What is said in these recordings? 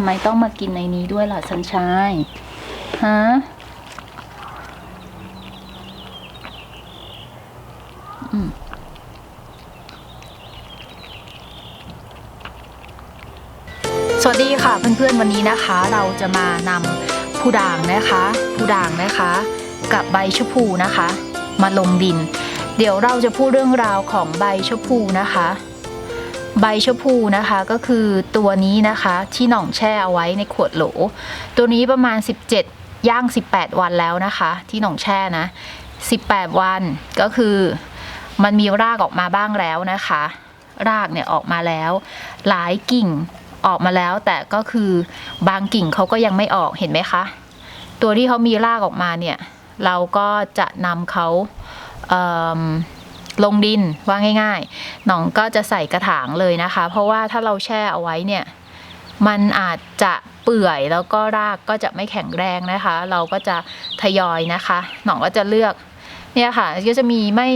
ำไมต้องมากินในนี้ด้วยล่ะสัญชัยฮะสวัสดีค่ะเพื่อนๆวันนี้นะคะ เราจะมานำผู้ด่างนะคะผู้ด่างนะคะ กับใบชะพูนะคะ มาลงดิน เดี๋ยวเราจะพูดเรื่องราวของใบชะพูนะคะ ใบชพูนะคะก็คือตัวนี้นะคะที่หน่องแช่เอาไว้ในขวดโหล ตัวนี้ประมาณ 17 ย่าง 18 วันแล้วนะคะ ที่หน่องแช่นะ 18 วันก็คือมันมีรากออกมาบ้างแล้วนะคะ รากเนี่ยออกมาแล้ว หลายกิ่งออกมาแล้ว แต่ก็คือบางกิ่งเขาก็ยังไม่ออกเห็นไหมคะ ตัวที่เขามีรากออกมาเนี่ย เราก็จะนำเขาเอิ่ม ลงดินว่าง่ายๆหนองก็จะใส่กระถางเลยนะคะ เพราะว่าถ้าเราแช่เอาไว้เนี่ยมันอาจจะเปื่อยแล้วก็รากก็จะไม่แข็งแรงนะคะ เราก็จะทยอยนะคะ หนองก็จะเลือกเนี่ยค่ะก็จะมีไม่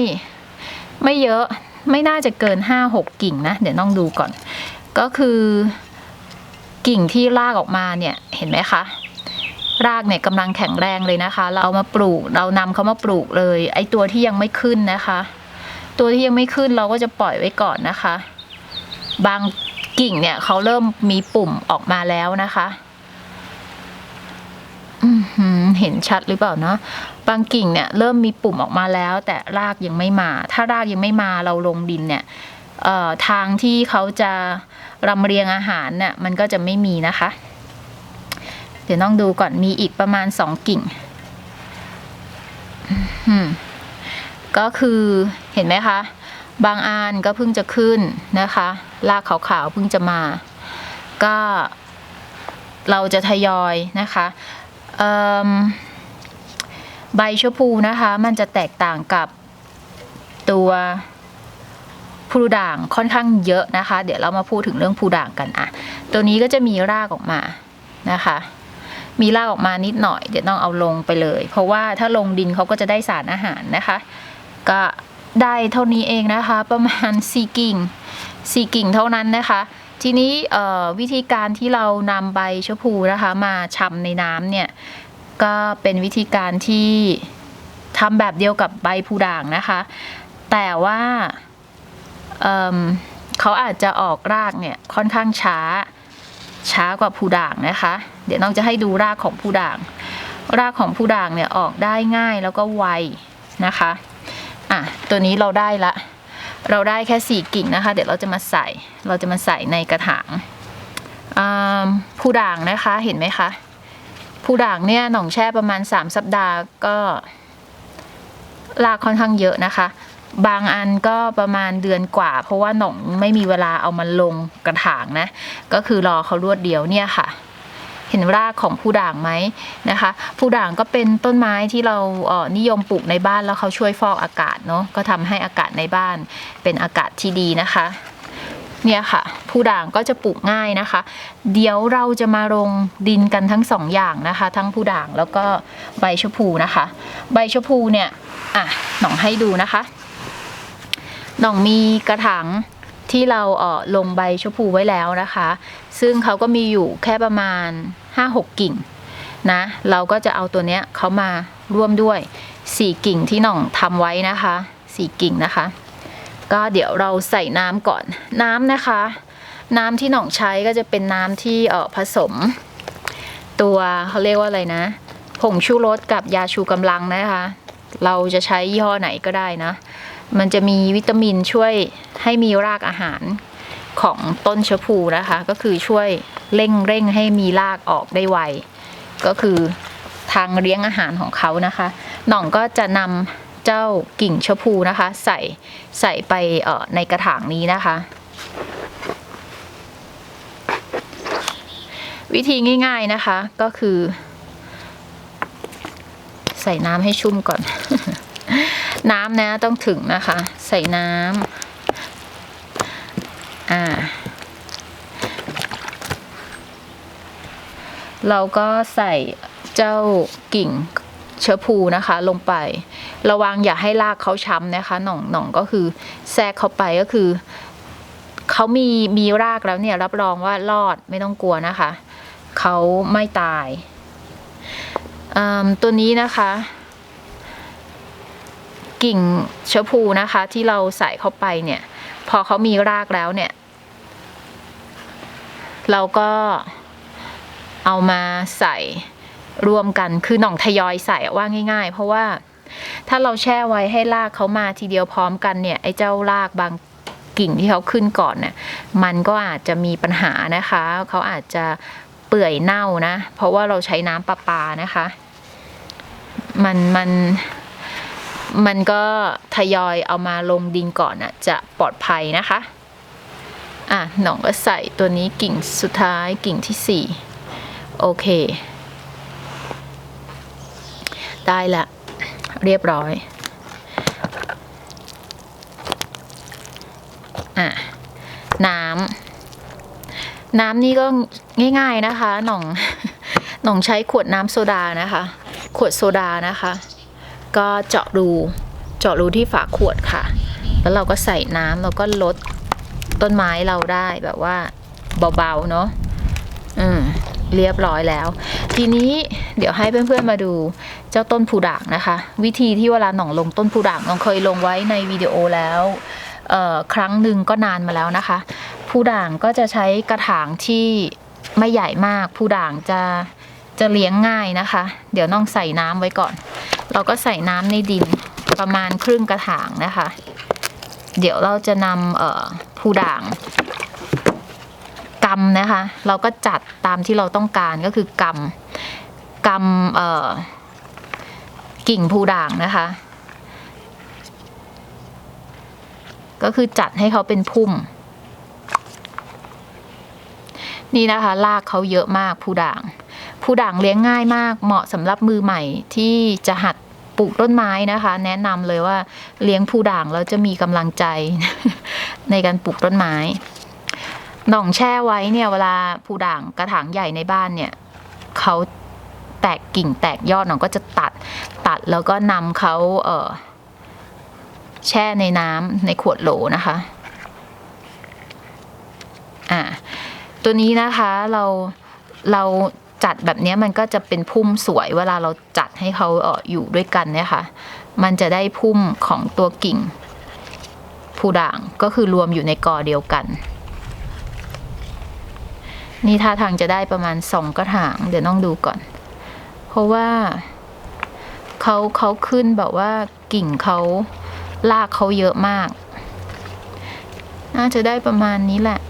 ไม่เยอะไม่น่าจะเกิน 5-6 กิ่งนะ เดี๋ยวน้องดูก่อน ก็คือกิ่งที่รากออกมาเนี่ยเห็นไหมคะรากเนี่ยกำลังแข็งแรงเลยนะคะ เราเอามาปลูก เรานำเขามาปลูกเลย ไอตัวที่ยังไม่ขึ้นนะคะ ตัวที่ยังไม่ขึ้นเราก็จะปล่อยไว้ก่อนนะคะ บางกิ่งเนี่ยเขาเริ่มมีปุ่มออกมาแล้วนะคะเห็นชัดหรือเปล่าเนาะบางกิ่งเนี่ยเริ่มมีปุ่มออกมาแล้ว แต่รากยังไม่มา ถ้ารากยังไม่มาเราลงดินเนี่ยทางที่เขาจะรำเรียงอาหารเนี่ยมันก็จะไม่มีนะคะ เดี๋ยวน้องดูก่อนมีอีกประมาณสองกิ่ง อืม ก็คือเห็นไหมคะ บางอันก็เพิ่งจะขึ้นนะคะรากขาวๆเพิ่งจะมา ก็เราจะทยอยนะคะใบชะพูนะคะ มันจะแตกต่างกับตัวพลูด่างค่อนข้างเยอะนะคะ เดี๋ยวเรามาพูดถึงเรื่องพลูด่างกันอะ ตัวนี้ก็จะมีรากออกมานะคะ มีรากออกมานิดหน่อย เดี๋ยวต้องเอาลงไปเลย เพราะว่าถ้าลงดินเขาก็จะได้สารอาหารนะคะ ก็ได้เท่านี้เองนะคะ ประมาณ 4 กิ่ง 4 กิ่งเท่านั้นนะคะ ทีนี้วิธีการที่เรานำใบชะพูนะคะ มาชำในน้ำเนี่ย ก็เป็นวิธีการที่ทำแบบเดียวกับใบพูด่างนะคะ แต่ว่าเเขาอาจจะออกรากเนี่ยค่อนข้างช้าช้ากว่าผู้ด่างนะคะ เดี๋ยวน้องจะให้ดูรากของผู้ด่าง รากของผู้ด่างเนี่ยออกได้ง่ายแล้วก็ไวนะคะ อะตัวนี้เราได้ละ เราได้แค่สี่กิ่งนะคะ เดี๋ยวเราจะมาใส่ เราจะมาใส่ในกระถางผู้ด่างนะคะเห็นไหมคะผู้ด่างเนี่ยหนองแช่ประมาณ 3 สัปดาห์ก็รากค่อนข้างเยอะนะคะ บางอันก็ประมาณเดือนกว่า เพราะว่าหนองไม่มีเวลาเอามันลงกระถางนะ ก็คือรอเขารวดเดียวเนี่ยค่ะ เห็นรากของผู้ด่างไหมนะคะผู้ด่างก็เป็นต้นไม้ที่เราเออนิยมปลูกในบ้านแล้วเขาช่วยฟอกอากาศเนาะก็ทำให้อากาศในบ้านเป็นอากาศที่ดีนะคะเนี่ยค่ะผู้ด่างก็จะปลูกง่ายนะคะ เดี๋ยวเราจะมาลงดินกันทั้งสองอย่างนะคะ ทั้งผู้ด่างแล้วก็ใบชพูนะคะ ใบชพูเนี่ยอะหน่องให้ดูนะคะหน่องมีกระถางที่เราเออลงใบชพูไว้แล้วนะคะ ซึ่งเขาก็มีอยู่แค่ประมาณ 5-6 กิ่งนะ เราก็จะเอาตัวเนี้ยเขามาร่วมด้วย 4 กิ่งที่น่องทำไว้นะคะ 4 กิ่งนะคะ ก็เดี๋ยวเราใส่น้ำก่อนน้ำนะคะ น้ำที่น่องใช้ก็จะเป็นน้ำที่เออผสม ตัวเขาเรียกว่าอะไรนะผงชูรสกับยาชูกำลังนะคะ เราจะใช้ยี่ห้อไหนก็ได้นะ มันจะมีวิตามินช่วยให้มีรากอาหาร ของต้นชะพูนะคะ ก็คือช่วยเร่งเร่งให้มีรากออกได้ไว ก็คือทางเลี้ยงอาหารของเขานะคะหน่องก็จะนำเจ้ากิ่งชะพูนะคะ ใส่ใส่ไปในกระถางนี้นะคะ วิธีง่าย ๆนะคะก็คือ ใส่น้ำให้ชุ่มก่อน น้ำนะต้องถึงนะคะ ใส่น้ำ อ่า เราก็ใส่เจ้ากิ่งเชื้อพูนะคะลงไป ระวังอย่าให้รากเขาช้ำนะคะ หน่องหน่องก็คือแทรกเข้าไปก็คือเขามีมีรากแล้วเนี่ยรับรองว่ารอดไม่ต้องกลัวนะคะ เขาไม่ตาย ตัวนี้นะคะ กิ่งเชะพูนะคะที่เราใส่เข้าไปเนี่ย พอเขามีรากแล้วเนี่ย เราก็เอามาใส่รวมกันคือหน่องทยอยใส่ว่าง่าย ๆ เพราะว่าถ้าเราแช่ไว้ให้รากเขามาทีเดียวพร้อมกันเนี่ยไอ้เจ้ารากบางกิ่งที่เขาขึ้นก่อนเนี่ยมันก็อาจจะมีปัญหานะคะ เขาอาจจะเปื่อยเน่านะ เพราะว่าเราใช้น้ำประปานะคะ มันมันมันก็ทยอยเอามาลงดินก่อนอะจะปลอดภัยนะคะ อะหน่องก็ใส่ตัวนี้กิ่งสุดท้ายกิ่งที่สี่โอเค ได้ละ เรียบร้อย อะ น้ำ น้ำนี่ก็ง่ายๆนะคะ หน่อง หน่องใช้ขวดน้ำโซดานะคะ ขวดโซดานะคะ ก็เจาะรู เจาะรูที่ฝาขวดค่ะ แล้วเราก็ใส่น้ำแล้วก็ลด ต้นไม้เราได้แบบว่าเบาๆเนาะอืมเรียบร้อยแล้ว ทีนี้เดี๋ยวให้เพื่อนๆมาดูเจ้าต้นผูด่างนะคะ วิธีที่เวลาหน่องลงต้นผูด่างน่องเคยลงไว้ในวิดีโอแล้วครั้งหนึ่งก็นานมาแล้วนะคะผูด่างก็จะใช้กระถางที่ไม่ใหญ่มากผูด่างจะจะเลี้ยงง่ายนะคะ เดี๋ยวน้องใส่น้ำไว้ก่อน เราก็ใส่น้ำในดินประมาณครึ่งกระถางนะคะ เดี๋ยวเราจะนำ ผู้ด่างกำนะคะ เราก็จัดตามที่เราต้องการก็คือกำกำเอ่อกิ่งผูด่างนะคะ ก็คือจัดให้เขาเป็นพุ่ม นี่นะคะรากเขาเยอะมากผูด่างผูด่างเลี้ยงง่ายมากเหมาะสำหรับมือใหม่ที่จะหัดปลูกต้นไม้นะคะ แนะนำเลยว่าเลี้ยงผูด่างแล้วจะมีกำลังใจ ในการปลูกต้นไม้ หน่องแช่ไว้เนี่ยเวลาผูด่างกระถางใหญ่ในบ้านเนี่ยเขาแตกกิ่งแตกยอดหน่องก็จะตัดตัดแล้วก็นำเขาเแช่ในน้ำในขวดโหลนะคะอ่าตัวนี้นะคะเราเราจัดแบบนี้มันก็จะเป็นพุ่มสวยเวลาเราจัดให้เขาเอออยู่ด้วยกันเนี่ยค่ะ มันจะได้พุ่มของตัวกิ่ง ผูด่างก็คือรวมอยู่ในกอเดียวกัน นี่ท่าทางจะได้ประมาณสองกระถาง เดี๋ยวน้องดูก่อน เพราะว่าเขาเขาขึ้นแบบว่ากิ่งเขาลากเขาเยอะมาก น่าจะได้ประมาณนี้แหละ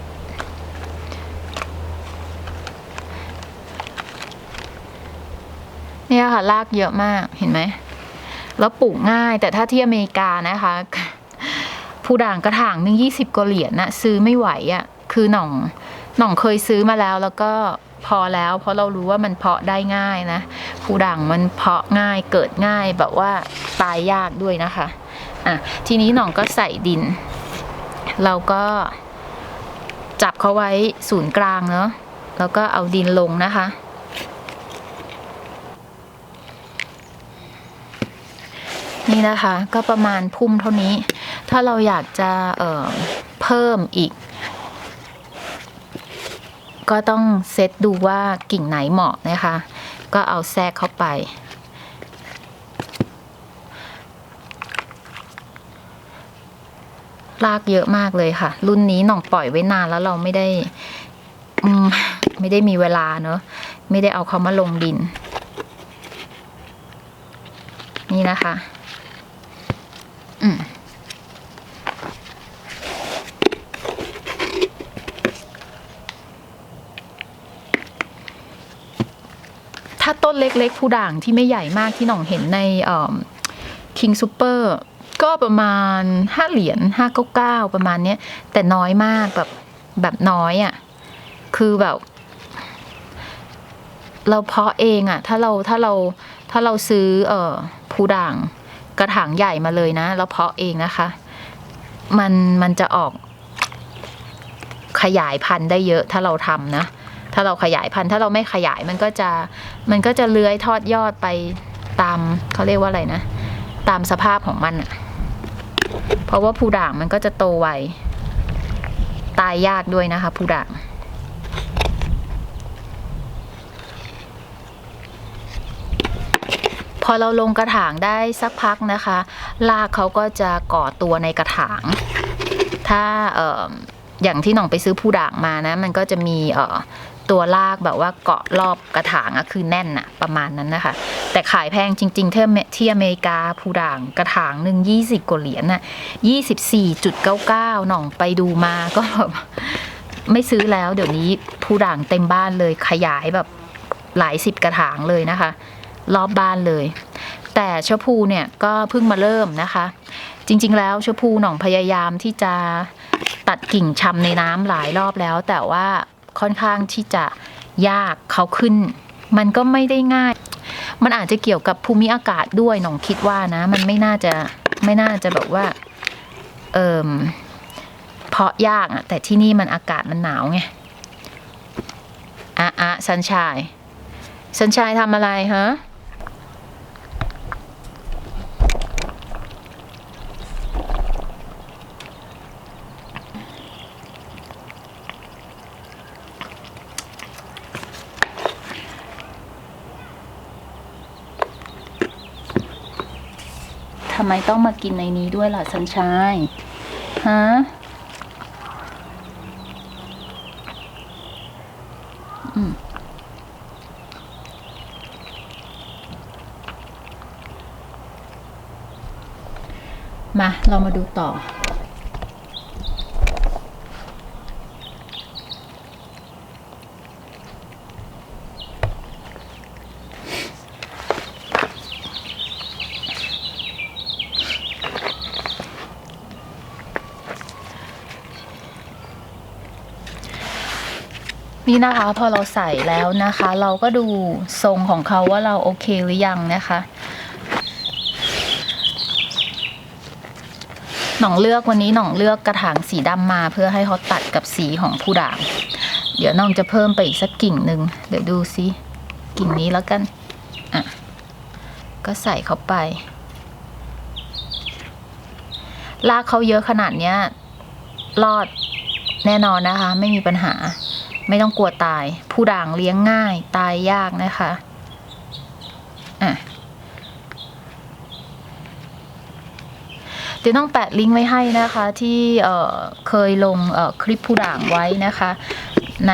เนี่ยค่ะลากเยอะมากเห็นไหมแล้วปลูกง่ายแต่ถ้าที่อเมริกานะคะ ผู้ด่างกระถางหนึ่งยี่สิบกว่าเหรียญนะซื้อไม่ไหวอะ่ะคือหน่องหน่องเคยซื้อมาแล้วแล้วก็พอแล้ว เพราะเรารู้ว่ามันเพาะได้ง่ายนะผู้ด่างมันเพาะง่ายเกิดง่ายแบบว่าตายยากด้วยนะคะอะทีนี้หน่องก็ใส่ดิน เราก็จับเขาไว้ศูนย์กลางเนาะแล้วก็เอาดินลงนะคะ นี่นะคะก็ประมาณพุ่มเท่านี้ ถ้าเราอยากจะเเพิ่มอีก ก็ต้องเซตดูว่ากิ่งไหนเหมาะนะคะ ก็เอาแทรกเข้าไป ลากเยอะมากเลยค่ะ รุ่นนี้หน่องปล่อยไว้นานแล้วเราไม่ได้ไม่ได้มีเวลาเนอะไม่ได้เอาเขามาลงดิน นี่นะคะ อืม ถ้าต้ นเล็กๆผู้ด่างที่ไม่ใหญ่มากที่หน่องเห็นในคิงซูเปอร์ก็ประมาณห้าเหรียญห้าเก้าเก้าประมาณเนี้ยแต่น้อยมากแบบแบบน้อยอะ่ะ คือแบบ เราเพาะเองอะ่ะ ถ้าเราถ้าเราถ้าเราซื้อ เอ่อผู้ด่างกระถางใหญ่มาเลยนะแล้วเพาะเองนะคะ มันมันจะออกขยายพันธุ์ได้เยอะถ้าเราทำนะ ถ้าเราขยายพันธุ์ถ้าเราไม่ขยายมันก็จะมันก็จะเลื้อยทอดยอดไปตามเขาเรียกว่าอะไรนะ ตามสภาพของมันอะเพราะว่าผู้ด่างมันก็จะโตไวตายยากด้วยนะคะผู้ด่างพอเราลงกระถางได้สักพักนะคะลากเขาก็จะก่อตัวในกระถาง ถ้าออย่างที่หน่องไปซื้อผู้ด่างมานะ มันก็จะมี ตัวรากแบบว่าเกาะรอบกระถางอะคือแน่นอะประมาณนั้นนะคะ แต่ขายแพงจริง ๆ ที่อเมที่อเมริกาผู้ด่างกระถางหนึ่งยี่สิบกว่าเหรียญน่ะยี่สิบสี่จุดเก้าเก้าหน่องไปดูมาก็แบบไม่ซื้อแล้วเดี๋ยวนี้ผู้ด่างเต็มบ้านเลยขยายแบบหลายสิบกระถางเลยนะคะ รอบบ้านเลย แต่ชะพูเนี่ยก็เพิ่งมาเริ่มนะคะ จริง ๆ แล้วชะพูหน่องพยายามที่จะตัดกิ่งชำในน้ำหลายรอบแล้ว แต่ว่า ค่อนข้างที่จะยากเขาขึ้น มันก็ไม่ได้ง่าย มันอาจจะเกี่ยวกับภูมิอากาศด้วยหนองคิดว่านะ มันไม่น่าจะไม่น่าจะแบบว่าเอิมเพาะยากอะแต่ที่นี่มันอากาศมันหนาวไงอะอะสันชายสันชายทำอะไรฮะำไมต้องมากินในนี้ด้วยล่ะสันชายฮะมา เรามาดูต่อ นี่นะคะพอเราใส่แล้วนะคะ เราก็ดูทรงของเขาว่าเราโอเคหรือยังนะคะหน่องเลือกวันนี้หน่องเลือกกระถางสีดำมา เพื่อให้เขาตัดกับสีของผู้ด่าง เดี๋ยวน้องจะเพิ่มไปอีกสักกิ่งหนึ่งเดี๋ยวดูซิกิ่งนี้แล้วกันอะก็ใส่เข้าไปลากเขาเยอะขนาดเนี้ยรอดแน่นอนนะคะ ไม่มีปัญหา ไม่ต้องกลัวตาย ผู้ด่างเลี้ยงง่ายตายยากนะคะอะเดี๋ยวต้องแปะลิงก์ไว้ให้นะคะที่เเคยลงคลิปผู้ด่างไว้นะคะ ใน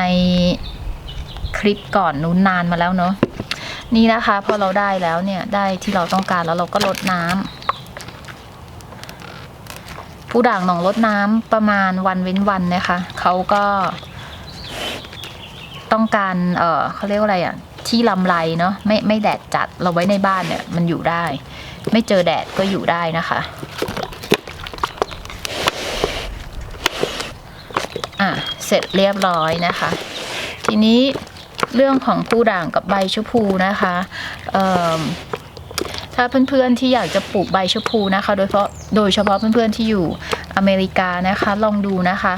คลิปก่อนนู้นนานมาแล้วเนาะนี่นะคะพอเราได้แล้วเนี่ยได้ที่เราต้องการแล้วเราก็ลดน้ำผู้ด่างหนองลดน้ำประมาณวันเว้นวันนะคะเขาก็ ต้องการเออเขาเรียกว่าอะไรอะที่ลำไรเนาะไม่ไม่แดดจัดเราไว้ในบ้านเนี่ยมันอยู่ได้ ไม่เจอแดดก็อยู่ได้นะคะอะเสร็จเรียบร้อยนะคะ ทีนี้เรื่องของผู้ด่างกับใบชพูนะคะเอ่อถ้าเพื่อนๆที่อยากจะปลูกใบชพูนะคะ โดยเฉพาะโดยเฉพาะเพื่อนๆที่อยู่อเมริกานะคะ ลองดูนะคะ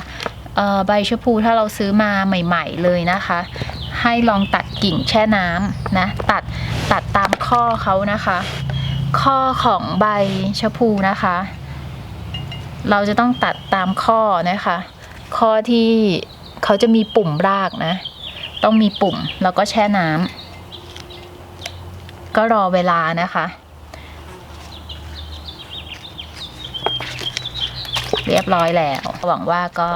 ใบชะพูถ้าเราซื้อมาใหม่ ๆ เลยนะคะ ให้ลองตัดกิ่งแช่น้ำนะตัดตัดตามข้อเขานะคะ ข้อของใบชะพูนะคะ เราจะต้องตัดตามข้อนะคะ ข้อที่เขาจะมีปุ่มรากนะ ต้องมีปุ่มแล้วก็แช่น้ำก็รอเวลานะคะเรียบร้อยแล้ว หวังว่าก็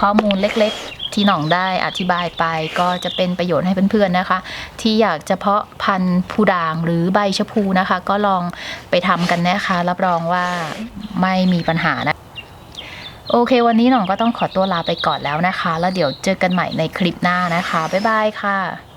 ข้อมูลเล็กๆ ที่หน่องได้อธิบายไปก็จะเป็นประโยชน์ให้เพื่อนๆนะคะ ที่อยากจะเพาะพันธุ์ผู้ด่างหรือใบชะพูนะคะ ก็ลองไปทำกันนะคะ รับรองว่าไม่มีปัญหานะโอเค วันนี้หน่องก็ต้องขอตัวลาไปก่อนแล้วนะคะ แล้วเดี๋ยวเจอกันใหม่ในคลิปหน้านะคะ บ๊ายบายค่ะ